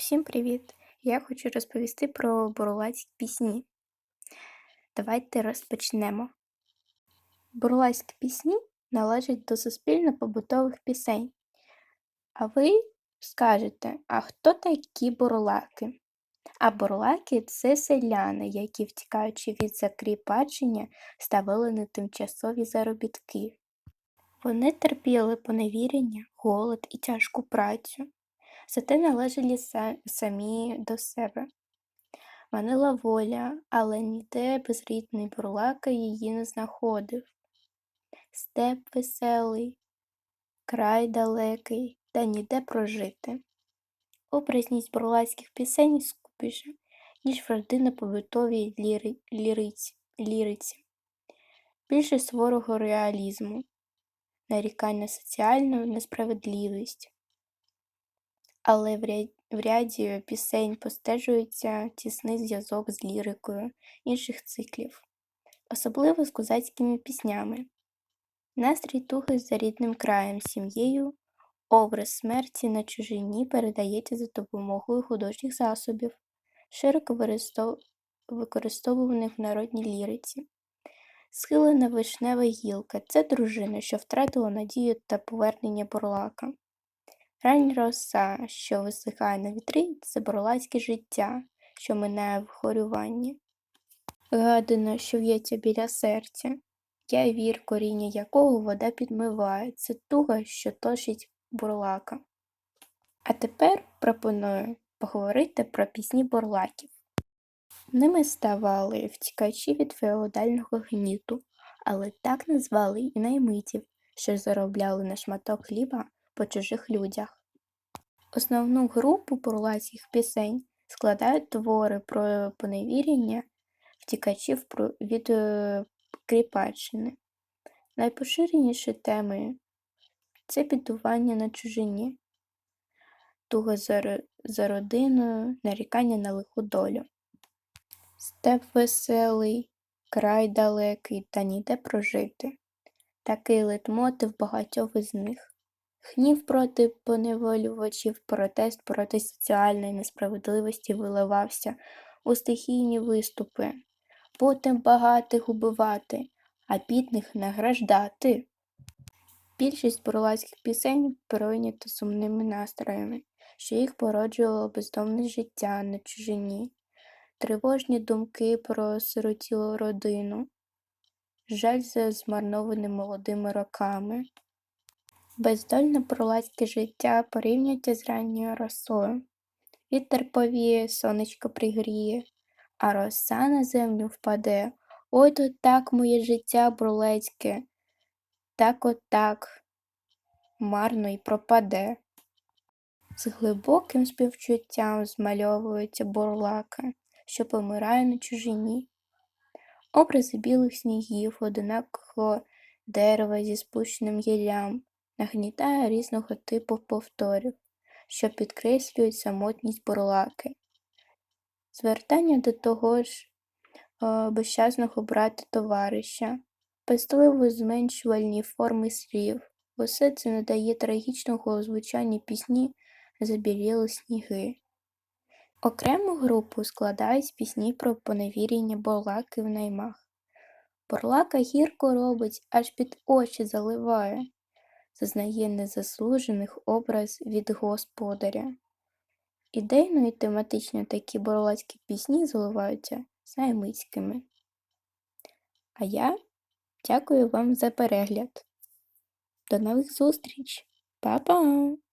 Усім привіт! Я хочу розповісти про бурлацькі пісні. Давайте розпочнемо. Бурлацькі пісні належать до суспільно-побутових пісень. А ви скажете, а хто такі бурлаки? А бурлаки це селяни, які, втікаючи від закріпачення, ставили на тимчасові заробітки. Вони терпіли поневірення, голод і тяжку працю зате належали самі до себе. Манила воля, але ніде безрідний бурлака її не знаходив. Степ веселий, край далекий, та ніде прожити. Образність бурлацьких пісень скупіша, ніж в родинно-побутовій ліри... ліриці. ліриці. Більше сворого реалізму, нарікання соціальну несправедливість але в ряді пісень простежується тісний зв'язок з лірикою інших циклів, особливо з козацькими піснями. Настрій туги за рідним краєм, сім'єю, образ смерті на чужині передається за допомогою художніх засобів, широко використовуваних в народній ліриці. Схилена вишнева гілка це дружина, що втратила надію та повернення бурлака. Рань роса, що висихає на вітрі, це бурлацьке життя, що минає в хорюванні. Гадина, що в'ється біля серця, я вір, коріння якого вода підмиває, це туга, що точить бурлака. А тепер пропоную поговорити про пісні бурлаків. Ними ставали втікачі від феодального гніту, але так назвали і наймитів, що заробляли на шматок хліба по чужих людях. Основну групу бурлацьких пісень складають твори про поневірення втікачів від е, Кріпаччини. Найпоширеніші теми це бідування на чужині, туга за, родиною, нарікання на лиху долю. Степ веселий, край далекий та ніде прожити. Такий литмотив багатьох із них. Гнів проти поневолювачів, протест проти соціальної несправедливості виливався у стихійні виступи, потім багатих убивати, а бідних награждати. Більшість бурлацьких пісень пройнята сумними настроями, що їх породжувало бездомне життя на чужині, тривожні думки про сиротілу родину, жаль за змарнованими молодими роками. Бездольне пролацьке життя порівнюйте з ранньою росою. Вітер повіє, сонечко пригріє, а роса на землю впаде. Ой то так моє життя брулецьке, так от так марно й пропаде. З глибоким співчуттям змальовується бурлака, що помирає на чужині. Образи білих снігів, одинакого дерева зі спущеним гіллям нагнітає різного типу повторів, що підкреслюють самотність бурлаки. Звертання до того ж о, безчасного брата товариша, пестливо зменшувальні форми слів, усе це надає трагічного звучання пісні забіліли сніги. Окрему групу складають пісні про поневірення бурлаки в наймах. Бурлака гірко робить, аж під очі заливає зазнає незаслужених образ від господаря. Ідейно і тематично такі борлацькі пісні заливаються саймицькими. А я дякую вам за перегляд. До нових зустріч! Па-па!